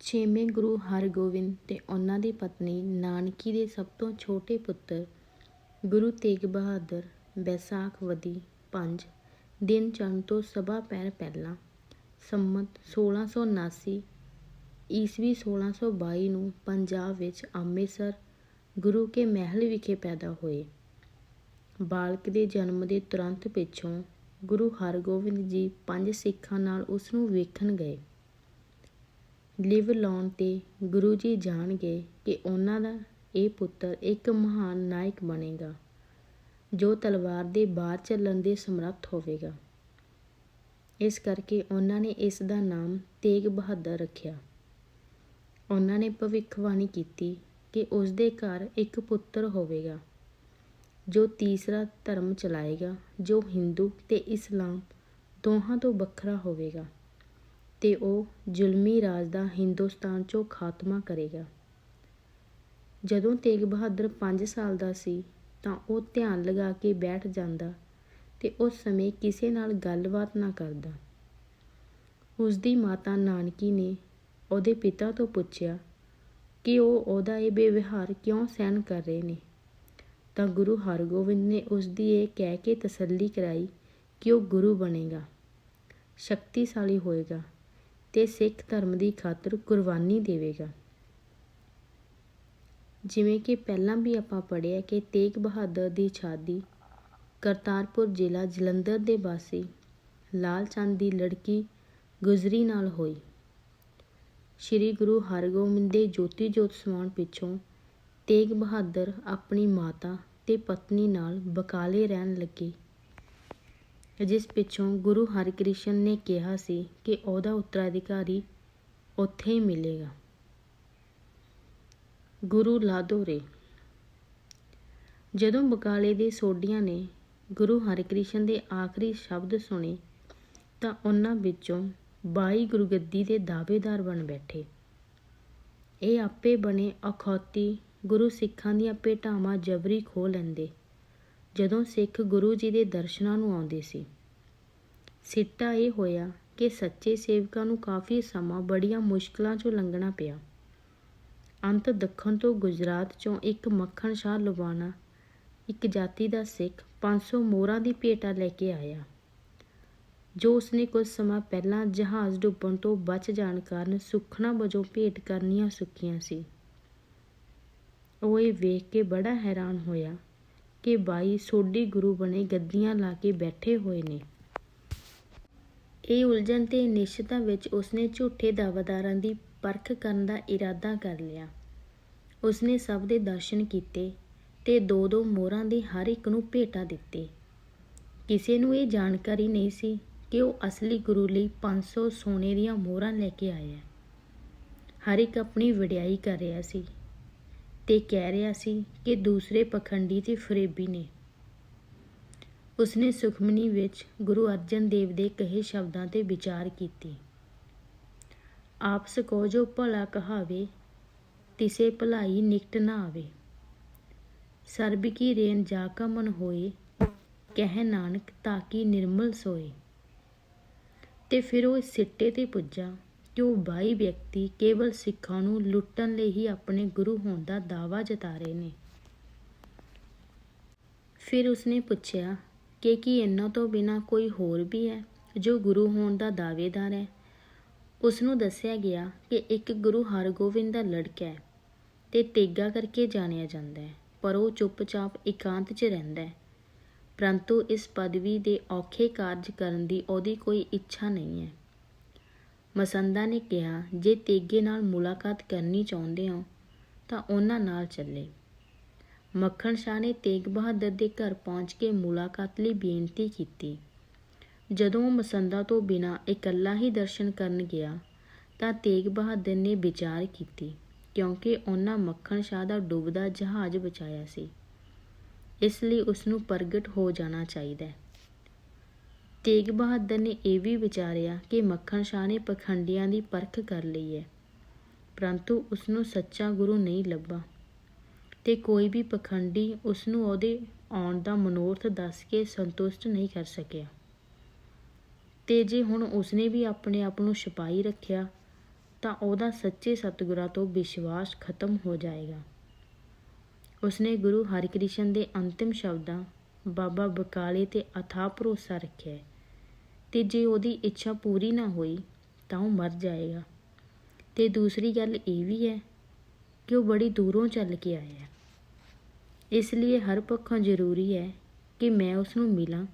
ਛੇਵੇਂ ਗੁਰੂ ਹਰਗੋਬਿੰਦ ਤੇ ਉਹਨਾਂ ਦੀ ਪਤਨੀ ਨਾਨਕੀ ਦੇ ਸਭ ਤੋਂ ਛੋਟੇ ਪੁੱਤਰ ਗੁਰੂ ਤੇਗ ਬਹਾਦਰ ਬੈਸਾਖਵਦੀ 5 ਦਿਨ ਚੰਨ ਤੋਂ ਸਭਾ ਪੈਰ ਪਹਿਲਾਂ ਸੰਮਤ 1679 ਈਸਵੀ 1622 ਨੂੰ ਪੰਜਾਬ ਵਿੱਚ ਅੰਮ੍ਰਿਤਸਰ ਗੁਰੂ ਕੇ ਮਹਿਲ ਵਿਖੇ ਪੈਦਾ ਹੋਏ। ਬਾਲਕ ਦੇ ਜਨਮ ਦੇ ਤੁਰੰਤ ਪਿੱਛੋਂ ਗੁਰੂ ਹਰਗੋਬਿੰਦ ਜੀ ਪੰਜ ਸਿੱਖਾਂ ਨਾਲ ਉਸ ਨੂੰ ਵੇਖਣ ਗਏ। ਲਿਵ ਲਾਉਣ ਤੇ ਗੁਰੂ ਜੀ ਜਾਣ ਗਏ ਕਿ ਉਹਨਾਂ ਦਾ ਇਹ ਪੁੱਤਰ ਇੱਕ ਮਹਾਨ ਨਾਇਕ ਬਣੇਗਾ, ਜੋ ਤਲਵਾਰ ਦੇ ਬਾਹਰ ਚੱਲਣ ਦੇ ਸਮਰੱਥ ਹੋਵੇਗਾ। ਇਸ ਕਰਕੇ ਉਹਨਾਂ ਨੇ ਇਸ ਦਾ ਨਾਮ ਤੇਗ ਬਹਾਦਰ ਰੱਖਿਆ। ਉਹਨਾਂ ਨੇ ਭਵਿੱਖਬਾਣੀ ਕੀਤੀ ਕਿ ਉਸ ਦੇ ਘਰ ਇੱਕ ਪੁੱਤਰ ਹੋਵੇਗਾ, ਜੋ ਤੀਸਰਾ ਧਰਮ ਚਲਾਏਗਾ, ਜੋ ਹਿੰਦੂ ਤੇ ਇਸਲਾਮ ਦੋਹਾਂ ਤੋਂ ਵੱਖਰਾ ਹੋਵੇਗਾ। ਅਤੇ ਉਹ ਜ਼ੁਲਮੀ ਰਾਜ ਦਾ ਹਿੰਦੁਸਤਾਨ 'ਚੋਂ ਖਾਤਮਾ ਕਰੇਗਾ। ਜਦੋਂ ਤੇਗ ਬਹਾਦਰ ਪੰਜ ਸਾਲ ਦਾ ਸੀ, ਤਾਂ ਉਹ ਧਿਆਨ ਲਗਾ ਕੇ ਬੈਠ ਜਾਂਦਾ ਅਤੇ ਉਸ ਸਮੇਂ ਕਿਸੇ ਨਾਲ ਗੱਲਬਾਤ ਨਾ ਕਰਦਾ। ਉਸ ਦੀ ਮਾਤਾ ਨਾਨਕੀ ਨੇ ਉਹਦੇ ਪਿਤਾ ਤੋਂ ਪੁੱਛਿਆ ਕਿ ਉਹ ਉਹਦਾ ਇਹ ਬੇਵਿਹਾਰ ਕਿਉਂ ਸਹਿਣ ਕਰ ਰਹੇ ਨੇ? ਤਾਂ ਗੁਰੂ ਹਰਗੋਬਿੰਦ ਨੇ ਉਸ ਦੀ ਇਹ ਕਹਿ ਕੇ ਤਸੱਲੀ ਕਰਾਈ ਕਿ ਉਹ ਗੁਰੂ ਬਣੇਗਾ, ਸ਼ਕਤੀਸ਼ਾਲੀ ਹੋਏਗਾ। ਤੇ ਸਿੱਖ ਧਰਮ ਦੀ ਖਾਤਰ ਕੁਰਬਾਨੀ ਦੇਵੇਗਾ। ਜਿਵੇਂ ਕਿ ਪਹਿਲਾਂ ਵੀ ਆਪਾਂ ਪੜ੍ਹਿਆ ਕਿ ਤੇਗ ਬਹਾਦਰ ਦੀ ਸ਼ਾਦੀ ਕਰਤਾਰਪੁਰ ਜ਼ਿਲ੍ਹਾ ਜਲੰਧਰ ਦੇ ਵਾਸੀ ਲਾਲ ਚੰਦ ਦੀ ਲੜਕੀ ਗੁਜਰੀ ਨਾਲ ਹੋਈ। ਸ੍ਰੀ ਗੁਰੂ ਹਰਗੋਬਿੰਦ ਦੇ ਜੋਤੀ ਜੋਤ ਸਮਾਉਣ ਪਿੱਛੋਂ ਤੇਗ ਬਹਾਦਰ ਆਪਣੀ ਮਾਤਾ ਤੇ ਪਤਨੀ ਨਾਲ ਬਕਾਲੇ ਰਹਿਣ ਲੱਗੇ। ਜਿਸ ਪਿੱਛੋਂ ਗੁਰੂ ਹਰਿਕ੍ਰਿਸ਼ਨ ਨੇ ਕਿਹਾ ਸੀ ਕਿ ਉਹਦਾ ਉੱਤਰਾਧਿਕਾਰੀ ਉੱਥੇ ਹੀ ਮਿਲੇਗਾ। ਗੁਰੂ ਲਾਦੋਰੇ। ਜਦੋਂ ਬਕਾਲੇ ਦੇ ਸੋਢੀਆਂ ਨੇ ਗੁਰੂ ਹਰਿਕ੍ਰਿਸ਼ਨ ਦੇ ਆਖਰੀ ਸ਼ਬਦ ਸੁਣੇ, ਤਾਂ ਉਹਨਾਂ ਵਿੱਚੋਂ 22 ਗੁਰਗੱਦੀ ਦੇ ਦਾਅਵੇਦਾਰ ਬਣ ਬੈਠੇ। ਇਹ ਆਪੇ ਬਣੇ ਅਖੌਤੀ ਗੁਰੂ ਸਿੱਖਾਂ ਦੀਆਂ ਭੇਟਾਵਾਂ ਜਬਰੀ ਖੋਹ ਲੈਂਦੇ। ਜਦੋਂ ਸਿੱਖ ਗੁਰੂ ਜੀ ਦੇ ਦਰਸ਼ਨਾਂ ਨੂੰ ਆਉਂਦੇ ਸੀ। ਸਿੱਟਾ ਇਹ ਹੋਇਆ ਕਿ ਸੱਚੇ ਸੇਵਕਾਂ ਨੂੰ ਕਾਫੀ ਸਮਾਂ ਬੜੀਆਂ ਮੁਸ਼ਕਲਾਂ 'ਚੋਂ ਲੰਘਣਾ ਪਿਆ। ਅੰਤ ਦੱਖਣ ਤੋਂ ਗੁਜਰਾਤ 'ਚੋਂ ਇੱਕ ਮੱਖਣ ਸ਼ਾਹ ਲੁਬਾਣਾ ਇੱਕ ਜਾਤੀ ਦਾ ਸਿੱਖ 500 ਮੋਹਰਾਂ ਦੀ ਭੇਟਾ ਲੈ ਕੇ ਆਇਆ। ਜੋ ਉਸਨੇ ਕੁਝ ਸਮਾਂ ਪਹਿਲਾਂ ਜਹਾਜ਼ ਡੁੱਬਣ ਤੋਂ ਬਚ ਜਾਣ ਕਾਰਨ ਸੁਖਣਾ ਵਜੋਂ ਭੇਟ ਕਰਨੀਆਂ ਸੁੱਕੀਆਂ ਸੀ। ਉਹ ਇਹ ਵੇਖ ਕੇ ਬੜਾ ਹੈਰਾਨ ਹੋਇਆ ਕਿ ਬਾਈ ਸੋਢੀ ਗੁਰੂ ਬਣੇ ਗੱਦੀਆਂ ਲਾ ਕੇ ਬੈਠੇ ਹੋਏ ਨੇ। ਇਹ ਉਲਝਣ ਤੇ ਨਿਸ਼ਚਿਤਾ ਵਿੱਚ ਉਸਨੇ ਝੂਠੇ ਦਾਅਵਾਦਾਰਾਂ ਦੀ ਪਰਖ ਕਰਨ ਦਾ ਇਰਾਦਾ ਕਰ ਲਿਆ। ਉਸਨੇ ਸਭ ਦੇ ਦਰਸ਼ਨ ਕੀਤੇ ਤੇ ਦੋ ਦੋ ਮੋਹਰਾਂ ਦੇ ਹਰ ਇੱਕ ਨੂੰ ਭੇਟਾ ਦਿੱਤੇ। ਕਿਸੇ ਨੂੰ ਇਹ ਜਾਣਕਾਰੀ ਨਹੀਂ ਸੀ ਕਿ ਉਹ ਅਸਲੀ ਗੁਰੂ ਲਈ 500 ਸੋਨੇ ਦੀਆਂ ਮੋਹਰਾਂ ਲੈ ਕੇ ਆਇਆ। ਹੈ ਹਰ ਇੱਕ ਆਪਣੀ ਵਡਿਆਈ ਕਰ ਰਿਹਾ ਸੀ। ਤੇ ਕਹਿ ਰਿਹਾ ਸੀ ਕਿ ਦੂਸਰੇ ਪਖੰਡੀ ਤੇ ਫਰੇਬੀ ਨੇ। ਉਸਨੇ ਸੁਖਮਨੀ ਵਿੱਚ ਗੁਰੂ ਅਰਜਨ ਦੇਵ ਦੇ ਕਹੇ ਸ਼ਬਦਾਂ ਤੇ ਵਿਚਾਰ ਕੀਤੀ। ਆਪਸ ਕੋ ਜੋ ਭਲਾ ਕਹਾਵੇ, ਤਿਸੇ ਭਲਾਈ ਨਿਕਟ ਨਾ ਆਵੇ। ਸਰਬ ਕੀ ਰੇਨ ਜਾ ਕਾ ਮਨ ਹੋਏ, ਕਹਿ ਨਾਨਕ ਤਾਂ ਤਾਕੀ ਨਿਰਮਲ ਸੋਏ। ਤੇ ਫਿਰ ਉਹ ਸਿੱਟੇ ਤੇ ਪੁੱਜਾ। ਕਿ ਉਹ 22 ਵਿਅਕਤੀ ਕੇਵਲ ਸਿੱਖਾਂ ਨੂੰ ਲੁੱਟਣ ਲਈ ਹੀ ਆਪਣੇ ਗੁਰੂ ਹੋਣ ਦਾ ਦਾਵਾ ਜਤਾ ਰਹੇ ਨੇ। ਫਿਰ ਉਸਨੇ ਪੁੱਛਿਆ ਕਿ ਕੀ ਇਹਨਾਂ ਤੋਂ ਬਿਨਾ ਕੋਈ ਹੋਰ ਵੀ ਹੈ ਜੋ ਗੁਰੂ ਹੋਣ ਦਾ ਦਾਅਵੇਦਾਰ ਹੈ? ਉਸ ਨੂੰ ਦੱਸਿਆ ਗਿਆ ਕਿ ਇੱਕ ਗੁਰੂ ਹਰਗੋਬਿੰਦ ਦਾ ਲੜਕਾ ਹੈ ਤੇ ਤੇਗਾ ਕਰਕੇ ਜਾਣਿਆ ਜਾਂਦਾ ਹੈ, ਪਰ ਉਹ ਚੁੱਪਚਾਪ ਇਕਾਂਤ 'ਚ ਰਹਿੰਦਾ ਹੈ। ਪਰੰਤੂ ਇਸ ਪਦਵੀ ਦੇ ਔਖੇ ਕਾਰਜ ਕਰਨ ਦੀ ਉਹਦੀ ਕੋਈ ਇੱਛਾ ਨਹੀਂ ਹੈ। ਮਸੰਦਾ ਨੇ ਕਿਹਾ, ਜੇ ਤੇਗੇ ਨਾਲ ਮੁਲਾਕਾਤ ਕਰਨੀ ਚਾਹੁੰਦੇ ਹੋ, ਤਾਂ ਉਹਨਾਂ ਨਾਲ ਚੱਲੇ। ਮੱਖਣ ਸ਼ਾਹ ਨੇ ਤੇਗ ਬਹਾਦਰ ਦੇ ਘਰ ਪਹੁੰਚ ਕੇ ਮੁਲਾਕਾਤ ਲਈ ਬੇਨਤੀ ਕੀਤੀ। ਜਦੋਂ ਮਸੰਦਾ ਤੋਂ ਬਿਨਾਂ ਇਕੱਲਾ ਹੀ ਦਰਸ਼ਨ ਕਰਨ ਗਿਆ, ਤਾਂ ਤੇਗ ਬਹਾਦਰ ਨੇ ਵਿਚਾਰ ਕੀਤੀ, ਕਿਉਂਕਿ ਉਹਨਾਂ ਮੱਖਣ ਸ਼ਾਹ ਦਾ ਡੁੱਬਦਾ ਜਹਾਜ਼ ਬਚਾਇਆ ਸੀ। ਇਸ ਲਈ ਉਸ ਨੂੰ ਪ੍ਰਗਟ ਹੋ ਜਾਣਾ ਚਾਹੀਦਾ ਹੈ। ਤੇਗ ਬਹਾਦਰ ਨੇ ਇਹ ਵੀ ਵਿਚਾਰਿਆ ਕਿ ਮੱਖਣ ਸ਼ਾਹ ਨੇ ਪਖੰਡੀਆਂ ਦੀ ਪਰਖ ਕਰ ਲਈ ਹੈ। ਪਰੰਤੂ ਉਸ ਨੂੰ ਸੱਚਾ ਗੁਰੂ ਨਹੀਂ ਲੱਭਾ। ਤੇ ਕੋਈ ਵੀ ਪਖੰਡੀ ਉਸ ਨੂੰ ਉਹਦੇ ਆਉਣ ਦਾ ਮਨੋਰਥ ਦੱਸ ਕੇ ਸੰਤੁਸ਼ਟ ਨਹੀਂ ਕਰ ਸਕਿਆ। ਤੇ ਜੇ ਹੁਣ ਉਸਨੇ ਵੀ ਆਪਣੇ ਆਪ ਨੂੰ ਛੁਪਾਈ ਰੱਖਿਆ, ਤਾਂ ਉਹਦਾ ਸੱਚੇ ਸਤਿਗੁਰਾਂ ਤੋਂ ਵਿਸ਼ਵਾਸ ਖਤਮ ਹੋ ਜਾਏਗਾ। ਉਸਨੇ ਗੁਰੂ ਹਰਿਕ੍ਰਿਸ਼ਨ ਦੇ ਅੰਤਿਮ ਸ਼ਬਦਾਂ, ਬਾਬਾ ਬਕਾਲੇ ਤੇ ਅਥਾਹ ਭਰੋਸਾ ਰੱਖਿਆ ਹੈ। ਤੇ ਜੇ ਉਹਦੀ ਇੱਛਾ ਪੂਰੀ ਨਾ ਹੋਈ ਤਾਂ ਉਹ ਮਰ ਜਾਏਗਾ। ਤੇ ਦੂਸਰੀ ਗੱਲ ਇਹ ਵੀ ਹੈ ਕਿ ਉਹ ਬੜੀ ਦੂਰੋਂ ਚੱਲ ਕੇ ਆਇਆ। ਹੈ ਇਸ ਲਈ ਹਰ ਪੱਖੋਂ ਜ਼ਰੂਰੀ ਹੈ ਕਿ ਮੈਂ ਉਸ ਨੂੰ ਮਿਲਾਂ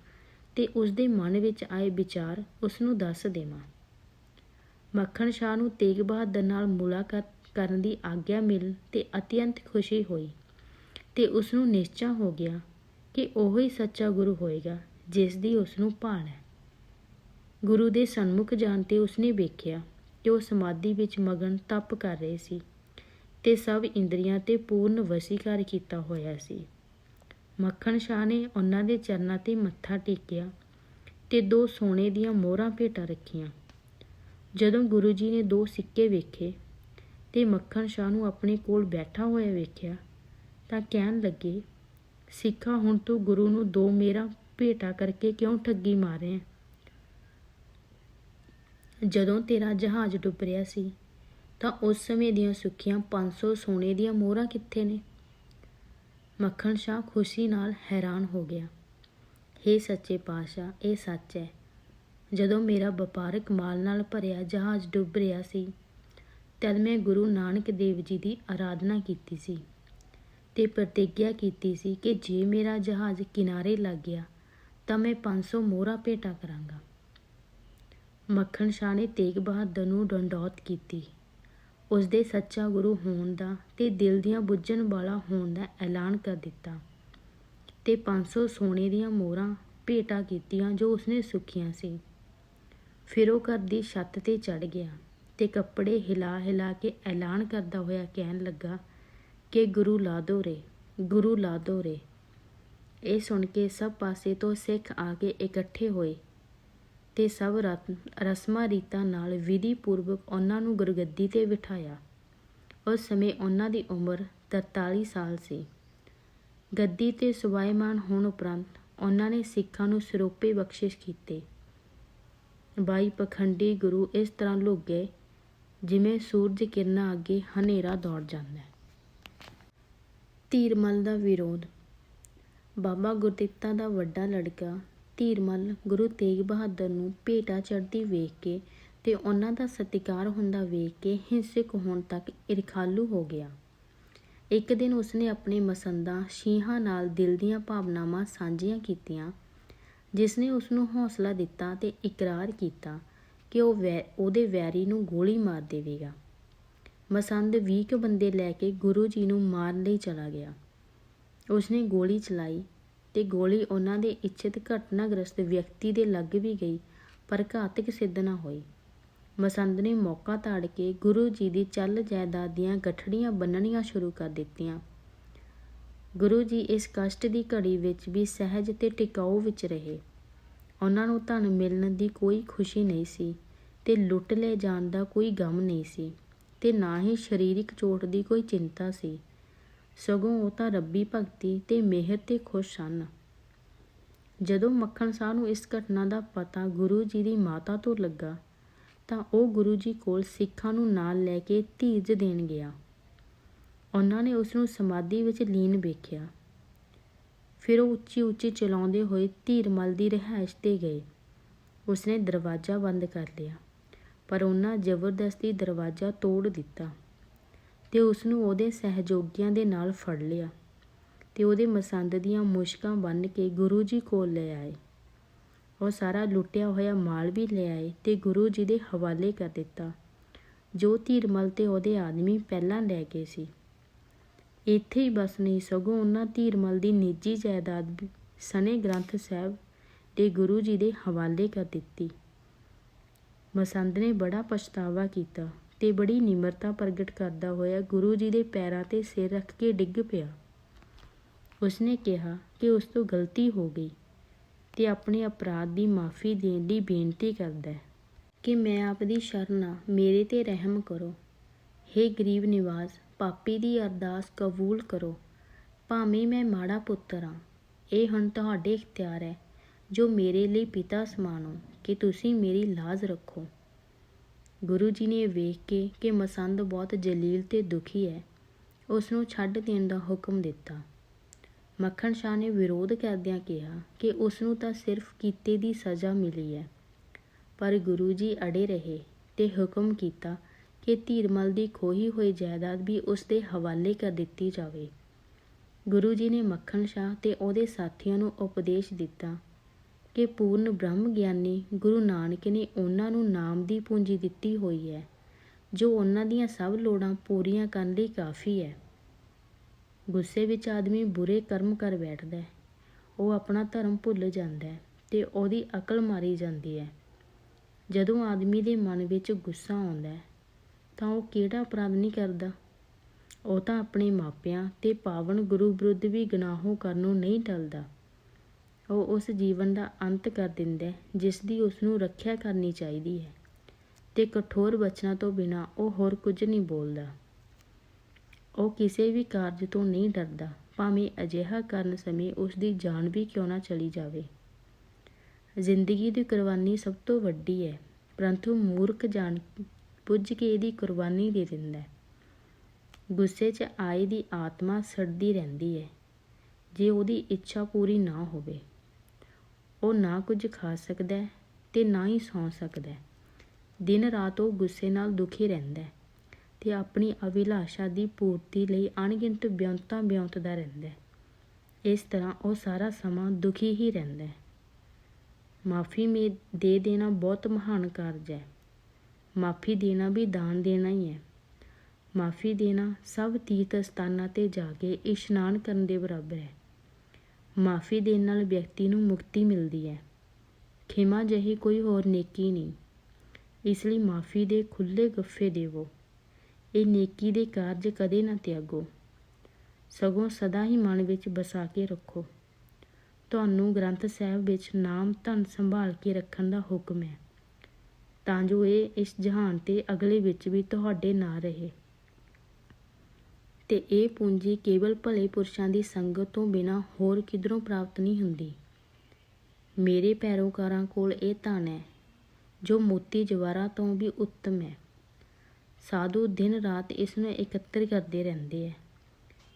ਤੇ ਉਸ ਦੇ ਮਨ ਵਿੱਚ ਆਏ ਵਿਚਾਰ ਉਸ ਨੂੰ ਦੱਸ ਦੇਵਾਂ। ਮੱਖਣ ਸ਼ਾਹ ਨੂੰ ਤੇਗ ਬਹਾਦਰ ਨਾਲ ਮੁਲਾਕਾਤ ਕਰਨ ਦੀ ਆਗਿਆ ਮਿਲ ਤੇ ਅਤਿਅੰਤ ਖੁਸ਼ੀ ਹੋਈ ਤੇ ਉਸ ਨੂੰ ਨਿਸ਼ਚਾ ਹੋ ਗਿਆ ਕਿ ਉਹ ਹੀ ਸੱਚਾ ਗੁਰੂ ਹੋਏਗਾ ਜਿਸ ਦੀ ਉਸ ਨੂੰ ਭਾਲ ਹੈ। ਗੁਰੂ ਦੇ ਸਨਮੁਖ ਜਾਣ ਤੇ ਉਸਨੇ ਵੇਖਿਆ ਕਿ ਉਹ ਸਮਾਧੀ ਵਿੱਚ ਮਗਨ ਤਪ ਕਰ ਰਹੇ ਸੀ ਤੇ ਸਭ ਇੰਦਰੀਆਂ ਤੇ ਪੂਰਨ ਵਸੀਕਾਰ ਕੀਤਾ ਹੋਇਆ ਸੀ। ਮੱਖਣ ਸ਼ਾਹ ਨੇ ਉਹਨਾਂ ਦੇ ਚਰਨਾਂ ਤੇ ਮੱਥਾ ਟੇਕਿਆ ਤੇ ਦੋ ਸੋਨੇ ਦੀਆਂ ਮੋਹਰਾਂ ਭੇਟਾ ਰੱਖੀਆਂ। ਜਦੋਂ ਗੁਰੂ ਜੀ ਨੇ ਦੋ ਸਿੱਕੇ ਵੇਖੇ ਤੇ ਮੱਖਣ ਸ਼ਾਹ ਨੂੰ ਆਪਣੇ ਕੋਲ ਬੈਠਾ ਹੋਇਆ ਵੇਖਿਆ ਤਾਂ ਕਹਿਣ ਲੱਗੇ, ਸਿੱਖਾ ਹੁਣ ਤੂੰ ਗੁਰੂ ਨੂੰ ਦੋ ਮੇਰਾ ਭੇਟਾ ਕਰਕੇ ਕਿਉਂ ਠੱਗੀ ਮਾਰੇ ਜਦੋਂ ਤੇਰਾ ਜਹਾਜ਼ ਡੁੱਬ ਰਿਹਾ ਸੀ, ਤਾਂ ਉਸ ਸਮੇਂ ਦੀਆਂ ਸੁੱਖੀਆਂ 500 ਸੋਨੇ ਦੀਆਂ ਮੋਹਰਾਂ ਕਿੱਥੇ ਨੇ? ਮੱਖਣ ਸ਼ਾਹ ਖੁਸ਼ੀ ਨਾਲ ਹੈਰਾਨ ਹੋ ਗਿਆ। ਹੇ ਸੱਚੇ ਪਾਤਸ਼ਾਹ, ਇਹ ਸੱਚ ਹੈ। ਜਦੋਂ ਮੇਰਾ ਵਪਾਰਕ ਮਾਲ ਨਾਲ ਭਰਿਆ ਜਹਾਜ਼ ਡੁੱਬ ਰਿਹਾ ਸੀ, ਤਦ ਮੈਂ ਗੁਰੂ ਨਾਨਕ ਦੇਵ ਜੀ ਦੀ ਆਰਾਧਨਾ ਕੀਤੀ ਸੀ ਤੇ ਪ੍ਰਤੀਗਿਆ ਕੀਤੀ ਸੀ ਕਿ ਜੇ ਮੇਰਾ ਜਹਾਜ਼ ਕਿਨਾਰੇ ਲੱਗ ਗਿਆ, ਤਾਂ ਮੈਂ 500 ਮੋਹਰਾ ਭੇਟਾ ਕਰਾਂਗਾ। ਮੱਖਣ ਸ਼ਾਹ ਨੇ ਤੇਗ ਬਹਾਦਰ ਨੂੰ ਡੰਡੌਤ ਕੀਤੀ। ਉਸ ਦੇ ਸੱਚਾ ਗੁਰੂ ਹੋਣ ਦਾ ਤੇ ਦਿਲ ਦੀਆਂ ਬੁੱਝਣ ਵਾਲਾ ਹੋਣ ਦਾ ਐਲਾਨ ਕਰ ਦਿੱਤਾ ਤੇ 500 ਸੋਨੇ ਦੀਆਂ ਮੋਹਰਾਂ ਭੇਟਾ ਕੀਤੀਆਂ ਜੋ ਉਸਨੇ ਸੁੱਖੀਆਂ ਸੀ। ਫਿਰ ਉਹ ਘਰ ਦੀ ਛੱਤ ਤੇ ਚੜ ਗਿਆ ਤੇ ਕੱਪੜੇ ਹਿਲਾ ਹਿਲਾ ਕੇ ਐਲਾਨ ਕਰਦਾ ਹੋਇਆ ਕਹਿਣ ਲੱਗਾ ਕਿ ਗੁਰੂ ਲਾ ਦੋ ਰੇ, ਗੁਰੂ ਲਾ ਦੋ ਰੇ। ਇਹ ਸੁਣ ਕੇ ਸਭ ਪਾਸੇ ਤੋਂ ਸਿੱਖ ਆ ਕੇ ਇਕੱਠੇ ਹੋਏ ਤੇ ਸਭ ਰਸਮਾਂ ਰੀਤਾਂ ਨਾਲ ਵਿਧੀ ਪੂਰਵਕ ਉਹਨਾਂ ਨੂੰ ਗੁਰਗੱਦੀ ਤੇ ਬਿਠਾਇਆ। ਉਸ ਸਮੇਂ ਉਹਨਾਂ ਦੀ ਉਮਰ 43 ਸਾਲ ਸੀ। ਗੱਦੀ ਤੇ ਸੁਭਾਇਮਾਨ ਹੋਣ ਉਪਰੰਤ ਉਹਨਾਂ ਨੇ ਸਿੱਖਾਂ ਨੂੰ ਸਰੋਪੇ ਬਖਸ਼ਿਸ਼ ਕੀਤੇ। ਬਾਈ ਪਖੰਡੀ ਗੁਰੂ ਇਸ ਤਰ੍ਹਾਂ ਲੁਕ ਗਏ ਜਿਵੇਂ ਸੂਰਜ ਕਿਰਨਾਂ ਅੱਗੇ ਹਨੇਰਾ ਦੌੜ ਜਾਂਦਾ ਹੈ। ਧੀਰਮਲ ਦਾ ਵਿਰੋਧ। ਬਾਬਾ ਗੁਰਦਿੱਤਾ ਦਾ ਵੱਡਾ ਲੜਕਾ ਧੀਰਮਲ ਗੁਰੂ ਤੇਗ ਬਹਾਦਰ ਨੂੰ ਭੇਟਾ ਚੜ੍ਹਦੀ ਵੇਖ ਕੇ ਤੇ ਉਹਨਾਂ ਦਾ ਸਤਿਕਾਰ ਹੁੰਦਾ ਵੇਖ ਕੇ ਹਿੰਸਕ ਹੋਣ ਤੱਕ ਇਰਖਾਲੂ ਹੋ ਗਿਆ। ਇੱਕ ਦਿਨ ਉਸਨੇ ਆਪਣੇ ਮਸੰਦਾ ਸ਼ੀਹਾਂ ਨਾਲ ਦਿਲ ਦੀਆਂ ਭਾਵਨਾਵਾਂ ਸਾਂਝੀਆਂ ਕੀਤੀਆਂ ਜਿਸ ਨੇ ਉਸ ਨੂੰ ਹੌਸਲਾ ਦਿੱਤਾ ਤੇ ਇਕਰਾਰ ਕੀਤਾ ਕਿ ਉਹ ਵੈ, ਉਹਦੇ ਵੈਰੀ ਨੂੰ ਗੋਲੀ ਮਾਰ ਦੇਵੇਗਾ। ਮਸੰਦ 20 ਬੰਦੇ ਲੈ ਕੇ ਗੁਰੂ ਜੀ ਨੂੰ ਮਾਰਨ ਲਈ ਚਲਾ ਗਿਆ। ਉਸਨੇ ਗੋਲੀ ਚਲਾਈ ਤੇ ਗੋਲੀ ਉਹਨਾਂ ਦੇ ਇੱਛਿਤ ਘਟਨਾਗ੍ਰਸਤ ਵਿਅਕਤੀ ਦੇ ਲੱਗ ਵੀ ਗਈ, ਪਰ ਘਾਤਕ ਸਿੱਧ ਨਾ ਹੋਈ। ਮਸੰਦ ਨੇ ਮੌਕਾ ਤਾੜ ਕੇ ਗੁਰੂ ਜੀ ਦੀ ਚੱਲ ਜਾਇਦਾਦ ਦੀਆਂ ਗਠੜੀਆਂ ਬੰਨਣੀਆਂ ਸ਼ੁਰੂ ਕਰ ਦਿੱਤੀਆਂ। ਗੁਰੂ ਜੀ ਇਸ ਕਸ਼ਟ ਦੀ ਘੜੀ ਵਿੱਚ ਵੀ ਸਹਿਜ ਤੇ ਟਿਕਾਊ ਵਿੱਚ ਰਹੇ। ਉਹਨਾਂ ਨੂੰ ਧਨ ਮਿਲਣ ਦੀ ਕੋਈ ਖੁਸ਼ੀ ਨਹੀਂ ਸੀ ਤੇ ਲੁੱਟ ਲੈ ਜਾਣ ਦਾ ਕੋਈ ਗਮ ਨਹੀਂ ਸੀ ਤੇ ਨਾ ਹੀ ਸਰੀਰਕ ਚੋਟ ਦੀ ਕੋਈ ਚਿੰਤਾ ਸੀ। ਸਗੋਂ ਉਹ ਤਾਂ ਰੱਬੀ ਭਗਤੀ ਤੇ ਮਿਹਰ ਤੇ ਖੁਸ਼ ਹਨ ਜਦੋਂ ਮੱਖਣ ਸਾਹ ਨੂੰ ਇਸ ਘਟਨਾ ਦਾ ਪਤਾ ਗੁਰੂ ਜੀ ਦੀ ਮਾਤਾ ਤੋਂ ਲੱਗਾ, ਤਾਂ ਉਹ ਗੁਰੂ ਜੀ ਕੋਲ ਸਿੱਖਾਂ ਨੂੰ ਨਾਲ ਲੈ ਕੇ ਧੀਰਜ ਦੇਣ ਗਿਆ। ਉਹਨਾਂ ਨੇ ਉਸ ਨੂੰ ਸਮਾਧੀ ਵਿੱਚ ਲੀਨ ਵੇਖਿਆ। ਫਿਰ ਉਹ ਉੱਚੀ ਉੱਚੀ ਚਲਾਉਂਦੇ ਹੋਏ ਧੀਰਮਲ ਦੀ ਰਿਹਾਇਸ਼ ਤੇ ਗਏ। ਉਸਨੇ ਦਰਵਾਜ਼ਾ ਬੰਦ ਕਰ ਲਿਆ, ਪਰ ਉਹਨਾਂ ਜ਼ਬਰਦਸਤੀ ਦਰਵਾਜ਼ਾ ਤੋੜ ਦਿੱਤਾ। ਤੇ ਉਸ ਨੂੰ ਉਹਦੇ ਸਹਿਯੋਗੀਆਂ ਦੇ ਨਾਲ ਫੜ ਲਿਆ ਤੇ ਉਹਦੇ ਮਸੰਦ ਦੀਆਂ ਮੁਸ਼ਕਾਂ ਬੰਨ ਕੇ ਗੁਰੂ ਜੀ ਕੋਲ ਲੈ ਆਏ। ਉਹ ਸਾਰਾ ਲੁੱਟਿਆ ਹੋਇਆ ਮਾਲ ਵੀ ਲੈ ਆਏ ਤੇ ਗੁਰੂ ਜੀ ਦੇ ਹਵਾਲੇ ਕਰ ਦਿੱਤਾ, ਜੋ ਧੀਰਮਲ ਤੇ ਉਹਦੇ ਆਦਮੀ ਪਹਿਲਾਂ ਲੈ ਗਏ ਸੀ। ਇੱਥੇ ਹੀ ਬਸ ਨਹੀਂ, ਸਗੋਂ ਉਹਨਾਂ ਧੀਰਮਲ ਦੀ ਨਿੱਜੀ ਜਾਇਦਾਦ ਵੀ ਸਨੇ ਗ੍ਰੰਥ ਸਾਹਿਬ ਦੇ ਗੁਰੂ ਜੀ ਦੇ ਹਵਾਲੇ ਕਰ ਦਿੱਤੀ। ਮਸੰਦ ਨੇ ਬੜਾ ਪਛਤਾਵਾ ਕੀਤਾ। ਤੇ ਬੜੀ ਨਿਮਰਤਾ ਪ੍ਰਗਟ ਕਰਦਾ ਹੋਇਆ ਗੁਰੂ ਜੀ ਦੇ ਪੈਰਾਂ ਤੇ ਸਿਰ ਰੱਖ ਕੇ ਡਿੱਗ ਪਿਆ। ਉਸਨੇ ਕਿਹਾ ਕਿ ਉਸ ਤੋਂ ਗਲਤੀ ਹੋ ਗਈ ਤੇ ਆਪਣੇ ਅਪਰਾਧ ਦੀ ਮਾਫੀ ਦੇਣ ਦੀ ਬੇਨਤੀ ਕਰਦਾ ਹੈ ਕਿ ਮੈਂ ਆਪ ਦੀ ਸ਼ਰਨ ਆ ਮੇਰੇ ਤੇ ਰਹਿਮ ਕਰੋ। हे ਗਰੀਬ ਨਿਵਾਸ, ਪਾਪੀ ਦੀ ਅਰਦਾਸ ਕਬੂਲ ਕਰੋ। ਭਾਵੇਂ ਮੈਂ ਮਾੜਾ ਪੁੱਤਰ ਹਾਂ, ਇਹ ਹੁਣ ਤੁਹਾਡੇ ਇਖਤਿਆਰ ਹੈ ਜੋ ਮੇਰੇ ਲਈ ਪਿਤਾ ਸਮਾਨ ਹੋ ਕਿ ਤੁਸੀਂ ਮੇਰੀ ਲਾਜ਼ ਰੱਖੋ। ਗੁਰੂ ਜੀ ਨੇ ਵੇਖ ਕੇ ਕਿ ਮਸੰਦ ਬਹੁਤ ਜਲੀਲ ਤੇ ਦੁਖੀ ਹੈ। ਉਸ ਨੂੰ ਛੱਡ ਦੇਣ ਦਾ ਹੁਕਮ ਦਿੱਤਾ। ਮੱਖਣ ਸ਼ਾਹ ਨੇ ਵਿਰੋਧ ਕਰਦਿਆਂ ਕਿਹਾ ਕਿ ਉਸ ਨੂੰ ਤਾਂ ਸਿਰਫ ਕੀਤੇ ਦੀ ਸਜ਼ਾ ਮਿਲੀ ਹੈ। ਪਰ ਗੁਰੂ ਜੀ ਅੜੇ ਰਹੇ ਤੇ ਹੁਕਮ ਕੀਤਾ ਕਿ ਧੀਰਮਲ ਦੀ ਖੋਹੀ ਹੋਈ ਜਾਇਦਾਦ ਵੀ ਉਸ ਦੇ ਹਵਾਲੇ ਕਰ ਦਿੱਤੀ ਜਾਵੇ। ਗੁਰੂ ਜੀ ਨੇ ਮੱਖਣ ਸ਼ਾਹ ਤੇ ਉਹਦੇ ਸਾਥੀਆਂ ਨੂੰ ਉਪਦੇਸ਼ ਦਿੱਤਾ ਕਿ ਪੂਰਨ ਬ੍ਰਹਮ ਗਿਆਨੀ ਗੁਰੂ ਨਾਨਕ ਨੇ ਉਹਨਾਂ ਨੂੰ ਨਾਮ ਦੀ ਪੂੰਜੀ ਦਿੱਤੀ ਹੋਈ ਹੈ, ਜੋ ਉਹਨਾਂ ਦੀਆਂ ਸਭ ਲੋੜਾਂ ਪੂਰੀਆਂ ਕਰਨ ਲਈ ਕਾਫੀ ਹੈ। ਗੁੱਸੇ ਵਿੱਚ ਆਦਮੀ ਬੁਰੇ ਕਰਮ ਕਰ ਬੈਠਦਾ ਹੈ, ਉਹ ਆਪਣਾ ਧਰਮ ਭੁੱਲ ਜਾਂਦਾ ਹੈ ਤੇ ਉਹਦੀ ਅਕਲ ਮਾਰੀ ਜਾਂਦੀ ਹੈ। ਜਦੋਂ ਆਦਮੀ ਦੇ ਮਨ ਵਿੱਚ ਗੁੱਸਾ ਆਉਂਦਾ ਹੈ, ਤਾਂ ਉਹ ਕਿਹੜਾ ਅਪਰਾਧ ਨਹੀਂ ਕਰਦਾ? ਉਹ ਤਾਂ ਆਪਣੇ ਮਾਪਿਆਂ ਤੇ ਪਾਵਨ ਗੁਰੂ ਵਿਰੁੱਧ ਵੀ ਗੁਨਾਹੋਂ ਨੂੰ ਨਹੀਂ ਟਲਦਾ। ਉਹ ਉਸ ਜੀਵਨ ਦਾ ਅੰਤ ਕਰ ਦਿੰਦਾ ਹੈ, ਜਿਸ ਦੀ ਉਸ ਨੂੰ ਰੱਖਿਆ ਕਰਨੀ ਚਾਹੀਦੀ ਹੈ। ਤੇ ਕਠੋਰ ਬਚਨਾਂ ਤੋਂ ਬਿਨਾ ਉਹ ਹੋਰ ਕੁਝ ਨਹੀਂ ਬੋਲਦਾ। ਉਹ ਕਿਸੇ ਵੀ ਕਾਰਜ ਤੋਂ ਨਹੀਂ ਡਰਦਾ, ਭਾਵੇਂ ਅਜਿਹਾ ਕਰਨ ਸਮੇਂ ਉਸ ਦੀ ਜਾਨ ਵੀ ਕਿਉਂ ਨਾ ਚਲੀ ਜਾਵੇ। ਜ਼ਿੰਦਗੀ ਦੀ ਕੁਰਬਾਨੀ ਸਭ ਤੋਂ ਵੱਡੀ ਹੈ, ਪਰੰਤੂ ਮੂਰਖ ਜਾਣ ਪੁੱਜ ਕੇ ਇਹਦੀ ਕੁਰਬਾਨੀ ਦੇ ਦਿੰਦਾ ਹੈ। ਗੁੱਸੇ 'ਚ ਆਏ ਦੀ ਆਤਮਾ ਸੜਦੀ ਰਹਿੰਦੀ ਹੈ, ਜੇ ਉਹਦੀ ਇੱਛਾ ਪੂਰੀ ਨਾ ਹੋਵੇ। ਉਹ ਨਾ ਕੁਝ ਖਾ ਸਕਦਾ ਹੈ ਤੇ ਨਾ ਹੀ ਸੌਂ ਸਕਦਾ ਹੈ। ਦਿਨ ਰਾਤ ਉਹ ਗੁੱਸੇ ਨਾਲ ਦੁਖੀ ਰਹਿੰਦਾ ਹੈ ਤੇ ਆਪਣੀ ਅਭਿਲਾਸ਼ਾ ਦੀ ਪੂਰਤੀ ਲਈ ਅਣਗਿਣਤ ਬਿਉਂਤਾਂ ਬਿਉਂਤਦਾ ਰਹਿੰਦਾ ਹੈ। ਇਸ ਤਰ੍ਹਾਂ ਉਹ ਸਾਰਾ ਸਮਾਂ ਦੁਖੀ ਹੀ ਰਹਿੰਦਾ ਹੈ। ਮਾਫੀ ਮੇ ਦੇ ਦੇਣਾ ਬਹੁਤ ਮਹਾਨ ਕਾਰਜ ਹੈ। ਮਾਫੀ ਦੇਣਾ ਵੀ ਦਾਨ ਦੇਣਾ ਹੀ ਹੈ। ਮਾਫੀ ਦੇਣਾ ਸਭ ਤੀਰਥ ਸਥਾਨਾਂ ਤੇ ਜਾ ਕੇ ਇਸ਼ਨਾਨ ਕਰਨ ਦੇ ਬਰਾਬਰ ਹੈ। ਮਾਫੀ ਦੇਣ ਨਾਲ ਵਿਅਕਤੀ ਨੂੰ ਮੁਕਤੀ ਮਿਲਦੀ ਹੈ। ਖਿਮਾ ਜਹੀ ਕੋਈ ਹੋਰ ਨੇਕੀ ਨਹੀਂ। ਇਸ ਲਈ ਮਾਫੀ ਦੇ ਖੁੱਲੇ ਗੱਫੇ ਦੇਵੋ। ਇਹ ਨੇਕੀ ਦੇ ਕਾਰਜ ਕਦੇ ਨਾ ਤਿਆਗੋ। ਸਗੋਂ ਸਦਾ ਹੀ ਮਨ ਵਿੱਚ ਬਸਾ ਕੇ ਰੱਖੋ। ਤੁਹਾਨੂੰ ਗ੍ਰੰਥ ਸਾਹਿਬ ਵਿੱਚ ਨਾਮ ਧਨ ਸੰਭਾਲ ਕੇ ਰੱਖਣ ਦਾ ਹੁਕਮ ਹੈ। ਤਾਂ ਜੋ ਇਹ ਇਸ ਜਹਾਨ ਤੇ ਅਗਲੇ ਵਿੱਚ ਵੀ ਤੁਹਾਡੇ ਨਾਲ ਰਹੇ। ਤੇ ਇਹ ਪੂੰਜੀ ਕੇਵਲ ਭਲੇ ਪੁਰਸ਼ਾਂ ਦੀ ਸੰਗਤ ਤੋਂ ਬਿਨਾ ਹੋਰ ਕਿਧਰੋਂ ਪ੍ਰਾਪਤ ਨਹੀਂ ਹੁੰਦੀ। ਮੇਰੇ ਪੈਰੋਕਾਰਾਂ ਕੋਲ ਇਹ ਧਨ ਹੈ, ਜੋ ਮੋਤੀ ਜਵਾਰਾਂ ਤੋਂ ਵੀ ਉੱਤਮ ਹੈ। ਸਾਧੂ ਦਿਨ ਰਾਤ ਇਸ ਨੂੰ ਇਕੱਤਰ ਕਰਦੇ ਰਹਿੰਦੇ ਹੈ।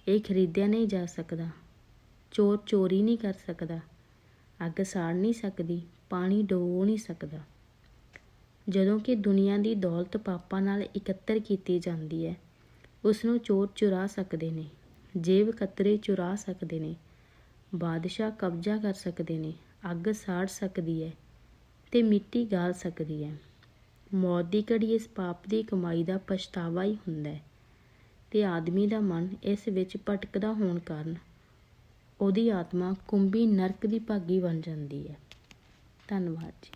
ਇਹ ਖਰੀਦਿਆ ਨਹੀਂ ਜਾ ਸਕਦਾ, ਚੋਰ ਚੋਰੀ ਨਹੀਂ ਕਰ ਸਕਦਾ, ਅੱਗ ਸਾੜ ਨਹੀਂ ਸਕਦੀ, ਪਾਣੀ ਡੋਬੋ ਨਹੀਂ ਸਕਦਾ। ਜਦੋਂ ਕਿ ਦੁਨੀਆ ਦੀ ਦੌਲਤ ਪਾਪਾਂ ਨਾਲ ਇਕੱਤਰ ਕੀਤੀ ਜਾਂਦੀ ਹੈ ਉਸ ਨੂੰ ਚੋਰ ਚੁਰਾ ਸਕਦੇ ਨੇ, ਜੇਬ ਕਤਰੇ ਚੁਰਾ ਸਕਦੇ ਨੇ, ਬਾਦਸ਼ਾਹ ਕਬਜ਼ਾ ਕਰ ਸਕਦੇ ਨੇ, ਅੱਗ ਸਾੜ ਸਕਦੀ ਹੈ ਤੇ ਮਿੱਟੀ ਗਾਲ ਸਕਦੀ ਹੈ ਮੌਤ ਦੀ ਘੜੀ ਇਸ ਪਾਪ ਦੀ ਕਮਾਈ ਦਾ ਪਛਤਾਵਾ ਹੀ ਹੁੰਦਾ ਹੈ ਤੇ ਆਦਮੀ ਦਾ ਮਨ ਇਸ ਵਿੱਚ ਭਟਕਦਾ ਹੋਣ ਕਾਰਨ ਉਹਦੀ ਆਤਮਾ ਕੁੰਭੀ ਨਰਕ ਦੀ ਭਾਗੀ ਬਣ ਜਾਂਦੀ ਹੈ ਧੰਨਵਾਦ ਜੀ।